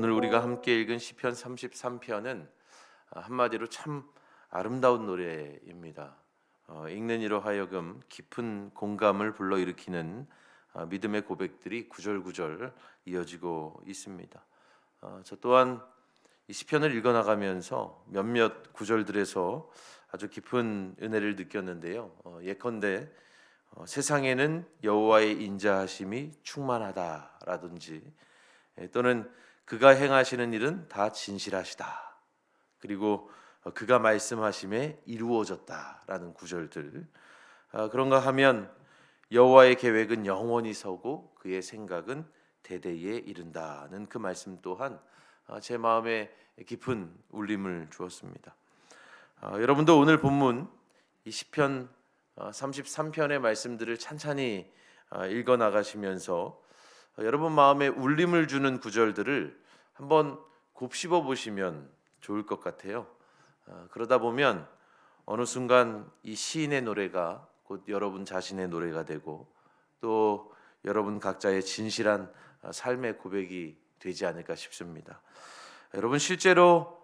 오늘 우리가 함께 읽은 시편 33편은 한마디로 참 아름다운 노래입니다. 어, 읽는 이로 하여금 깊은 공감을 불러일으키는 어, 믿음의 고백들이 구절구절 이어지고 있습니다. 어, 저 또한 이 시편을 읽어 나가면서 몇몇 구절들에서 아주 깊은 은혜를 느꼈는데요. 어, 예컨대 어, 세상에는 여호와의 인자하심이 충만하다라든지 예, 또는 그가 행하시는 일은 다 진실하시다. 그리고 어, 그가 말씀하심에 이루어졌다라는 구절들 아, 그런가 하면 여호와의 계획은 영원히 서고 그의 생각은 대대에 이른다는 그 말씀 또한 아, 제 마음에 깊은 울림을 주었습니다. 아, 여러분도 오늘 본문 이 시편 33편의 말씀들을 찬찬히 읽어 나가시면서 어, 여러분 마음에 울림을 주는 구절들을 한번 곱씹어 보시면 좋을 것 같아요. 어, 그러다 보면 어느 순간 이 시인의 노래가 곧 여러분 자신의 노래가 되고 또 여러분 각자의 진실한 어, 삶의 고백이 되지 않을까 싶습니다. 여러분 실제로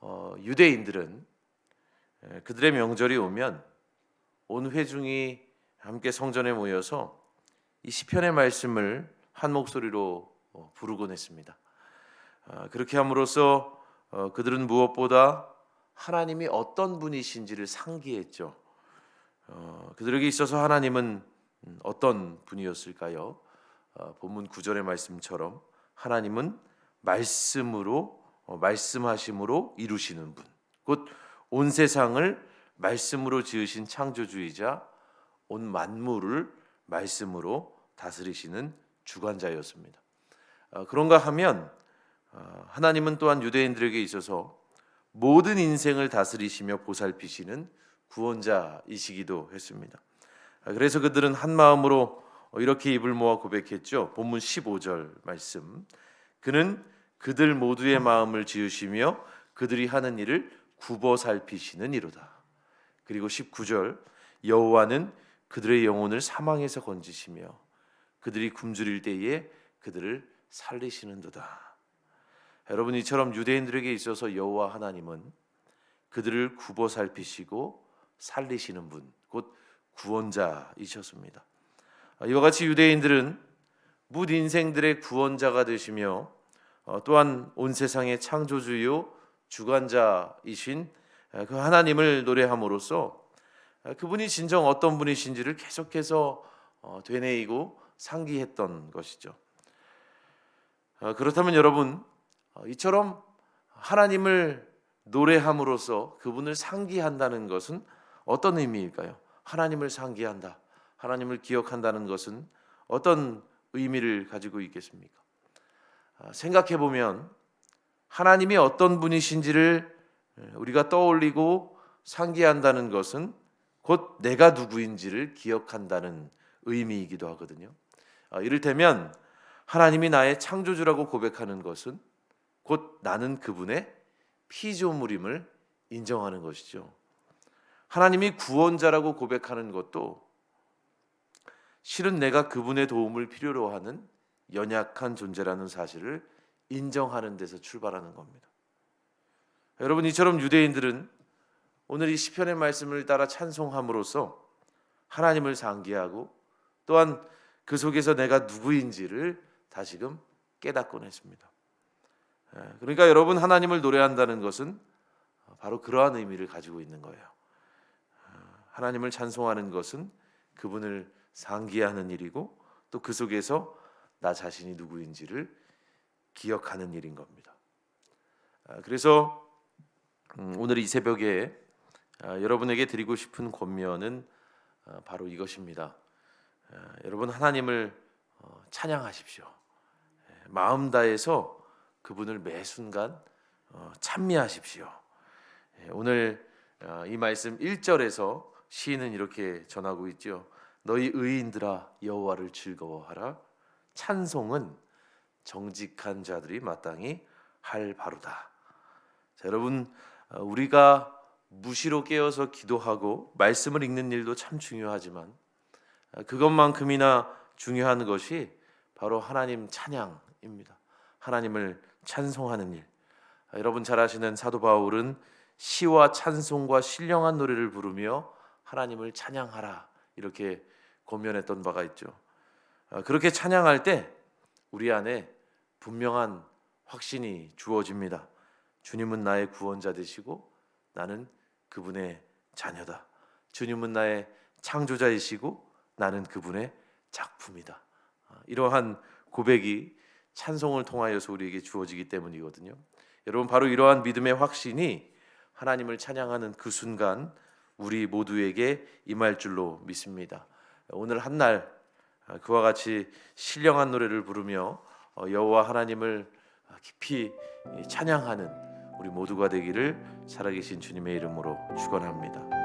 어, 유대인들은 그들의 명절이 오면 온 회중이 함께 성전에 모여서 이 시편의 말씀을 한 목소리로 부르곤 했습니다. 아, 그렇게 함으로써 그들은 무엇보다 하나님이 어떤 분이신지를 상기했죠. 어, 그들에게 있어서 하나님은 음, 어떤 분이었을까요? 어, 본문 9절의 말씀처럼 하나님은 말씀으로 어, 말씀하심으로 이루시는 분. 곧 온 세상을 말씀으로 지으신 창조주이자 온 만물을 말씀으로 다스리시는 주관자였습니다. 어, 그런가 하면 어, 하나님은 또한 유대인들에게 있어서 모든 인생을 다스리시며 보살피시는 구원자이시기도 했습니다. 아, 그래서 그들은 한 마음으로 이렇게 입을 모아 고백했죠. 본문 15절 말씀. 그는 그들 모두의 마음을 지으시며 그들이 하는 일을 굽어 살피시는 이로다. 그리고 19절 여호와는 그들의 영혼을 사망에서 건지시며 그들이 굶주릴 때에 그들을 살리시는도다. 여러분 이처럼 유대인들에게 있어서 여호와 하나님은 그들을 굽어 살피시고 살리시는 분, 곧 구원자이셨습니다. 이와 같이 유대인들은 묻 인생들의 구원자가 되시며 어, 또한 온 세상의 창조주요 주관자이신 그 하나님을 노래함으로써 그분이 진정 어떤 분이신지를 계속해서 어, 되뇌이고 상기했던 것이죠. 어, 그렇다면 여러분 어, 이처럼 하나님을 노래함으로써 그분을 상기한다는 것은 어떤 의미일까요? 하나님을 상기한다. 하나님을 기억한다는 것은 어떤 의미를 가지고 있겠습니까? 아, 생각해 보면 하나님이 어떤 분이신지를 우리가 떠올리고 상기한다는 것은 곧 내가 누구인지를 기억한다는 의미이기도 하거든요. 아, 이를테면 하나님이 나의 창조주라고 고백하는 것은 곧 나는 그분의 피조물임을 인정하는 것이죠. 하나님이 구원자라고 고백하는 것도 실은 내가 그분의 도움을 필요로 하는 연약한 존재라는 사실을 인정하는 데서 출발하는 겁니다. 여러분 이처럼 유대인들은 오늘 이 시편의 말씀을 따라 찬송함으로써 하나님을 상기하고 또한 그 속에서 내가 누구인지를 다시금 깨닫곤 했습니다. 예, 그러니까 여러분 하나님을 노래한다는 것은 바로 그러한 의미를 가지고 있는 거예요. 어, 하나님을 찬송하는 것은 그분을 상기하는 일이고 또 그 속에서 나 자신이 누구인지를 기억하는 일인 겁니다. 아, 그래서 음, 오늘 이 새벽에 아, 여러분에게 드리고 싶은 권면은 아, 바로 이것입니다. 여러분 하나님을 어, 찬양하십시오. 예, 마음 다해서 그분을 매 순간 어, 찬미하십시오. 예, 오늘 어, 이 말씀 1절에서 시인은 이렇게 전하고 있죠. 너희 의인들아 여호와를 즐거워하라. 찬송은 정직한 자들이 마땅히 할 바로다. 자, 여러분 어, 우리가 무시로 깨어서 기도하고 말씀을 읽는 일도 참 중요하지만 그것만큼이나 중요한 것이 바로 하나님 찬양입니다. 하나님을 찬송하는 일. 아, 여러분 잘 아시는 사도 바울은 시와 찬송과 신령한 노래를 부르며 하나님을 찬양하라 이렇게 권면했던 바가 있죠. 아, 그렇게 찬양할 때 우리 안에 분명한 확신이 주어집니다. 주님은 나의 구원자 되시고 나는 그분의 자녀다. 주님은 나의 창조자이시고 나는 그분의 작품이다. 아, 이러한 고백이 찬송을 통하여서 우리에게 주어지기 때문이거든요. 여러분 바로 이러한 믿음의 확신이 하나님을 찬양하는 그 순간 우리 모두에게 임할 줄로 믿습니다. 오늘 한 날 그와 같이 신령한 노래를 부르며 어, 여호와 하나님을 깊이 찬양하는 우리 모두가 되기를 살아계신 주님의 이름으로 축원합니다.